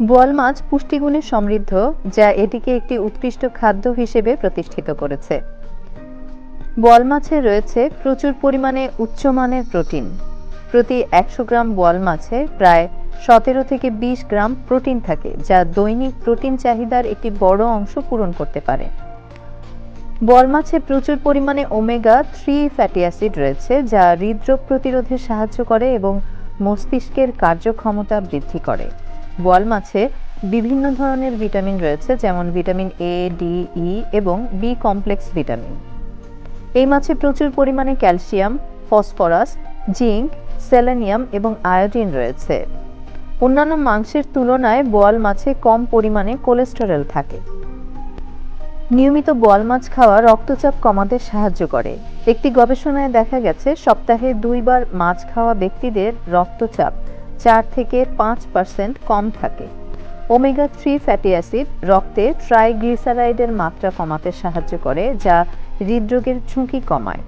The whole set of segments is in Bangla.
বোয়াল মাছ পুষ্টিগুণে সমৃদ্ধ, যা এটিকে একটি উৎকৃষ্ট খাদ্য হিসেবে প্রতিষ্ঠিত করেছে। বোয়াল মাছে রয়েছে প্রচুর পরিমাণে উচ্চমানের প্রোটিন। প্রতি একশো গ্রাম বোয়াল মাছে প্রায় সতেরো থেকে বিশ গ্রাম প্রোটিন থাকে, যা দৈনিক প্রোটিন চাহিদার একটি বড় অংশ পূরণ করতে পারে। বোয়াল মাছে প্রচুর পরিমাণে ওমেগা থ্রি ফ্যাটি অ্যাসিড রয়েছে, যা হৃদরোগ প্রতিরোধে সাহায্য করে এবং মস্তিষ্কের কার্যক্ষমতা বৃদ্ধি করে। বোয়াল মাছে বিভিন্ন ধরনের ভিটামিন রয়েছে, যেমন ভিটামিন এ ডি ই এবং বি কমপ্লেক্স ভিটামিন। এই মাছে প্রচুর পরিমাণে ক্যালসিয়াম, ফসফরাস, জিঙ্ক, সেলেনিয়াম এবং আয়োডিন রয়েছে। অন্যান্য মাংসের তুলনায় বোয়াল মাছে কম পরিমাণে কোলেস্টেরল থাকে। নিয়মিত বোয়াল মাছ খাওয়া রক্তচাপ কমাতে সাহায্য করে। একটি গবেষণায় দেখা গেছে, সপ্তাহে দুইবার মাছ খাওয়া ব্যক্তিদের রক্তচাপ চার থেকে পাঁচ পার্সেন্ট কম থাকে। ওমেগা থ্রি ফ্যাটি অ্যাসিড রক্তে ট্রাইগ্লিসারাইডের মাত্রা কমাতে সাহায্য করে, যা হৃদরোগের ঝুঁকি কমায়।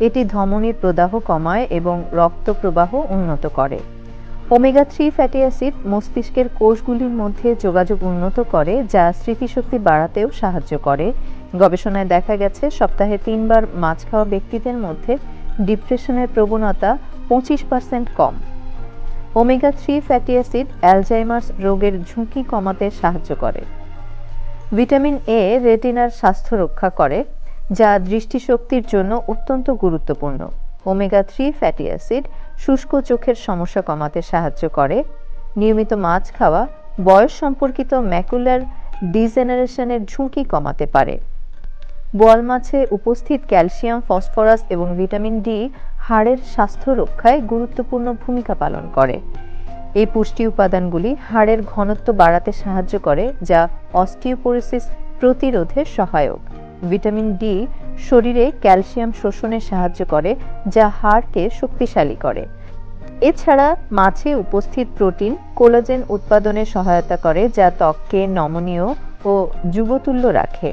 এটি ধমনীর প্রদাহ কমায় এবং রক্ত প্রবাহ উন্নত করে। ওমেগা থ্রি ফ্যাটি অ্যাসিড মস্তিষ্কের কোষগুলির মধ্যে যোগাযোগ উন্নত করে, যা স্মৃতিশক্তি বাড়াতেও সাহায্য করে। গবেষণায় দেখা গেছে, সপ্তাহে তিনবার মাছ খাওয়া ব্যক্তিদের মধ্যে ডিপ্রেশনের প্রবণতা পঁচিশ পার্সেন্ট কম। Omega three fatty acid Alzheimer's রোগের ঝুঁকি কমাতে সাহায্য করে। ভিটামিন এ রেটিনার স্বাস্থ্য রক্ষা করে, যা দৃষ্টিশক্তির জন্য অত্যন্ত গুরুত্বপূর্ণ। ওমেগা থ্রি ফ্যাটি অ্যাসিড শুষ্ক চোখের সমস্যা কমাতে সাহায্য করে। নিয়মিত মাছ খাওয়া, বয়স সম্পর্কিত ম্যাকুলার ডিজেনারেশনের ঝুঁকি কমাতে পারে। বোয়াল মাছে উপস্থিত ক্যালসিয়াম, ফসফরাস এবং ভিটামিন ডি হাড়ের স্বাস্থ্য রক্ষায় গুরুত্বপূর্ণ ভূমিকা পালন করে। এই পুষ্টি উপাদানগুলি হাড়ের ঘনত্ব বাড়াতে সাহায্য করে, যা অস্টিওপোরোসিস প্রতিরোধে সহায়ক। ভিটামিন ডি শরীরে ক্যালসিয়াম শোষণে সাহায্য করে, যা হাড়কে শক্তিশালী করে। এছাড়া মাছে উপস্থিত প্রোটিন কোলাজেন উৎপাদনে সহায়তা করে, যা ত্বককে নমনীয় ও যুবতুল্য রাখে।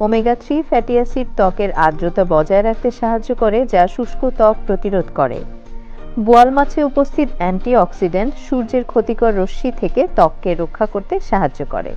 ওমেগা থ্রি ফ্যাটি অ্যাসিড ত্বকের আর্দ্রতা বজায় রাখতে সাহায্য করে, যা শুষ্ক ত্বক প্রতিরোধ করে। বোয়াল মাছে উপস্থিত অ্যান্টিঅক্সিডেন্ট সূর্যের ক্ষতিকর রশ্মি থেকে ত্বককে রক্ষা করতে সাহায্য করে।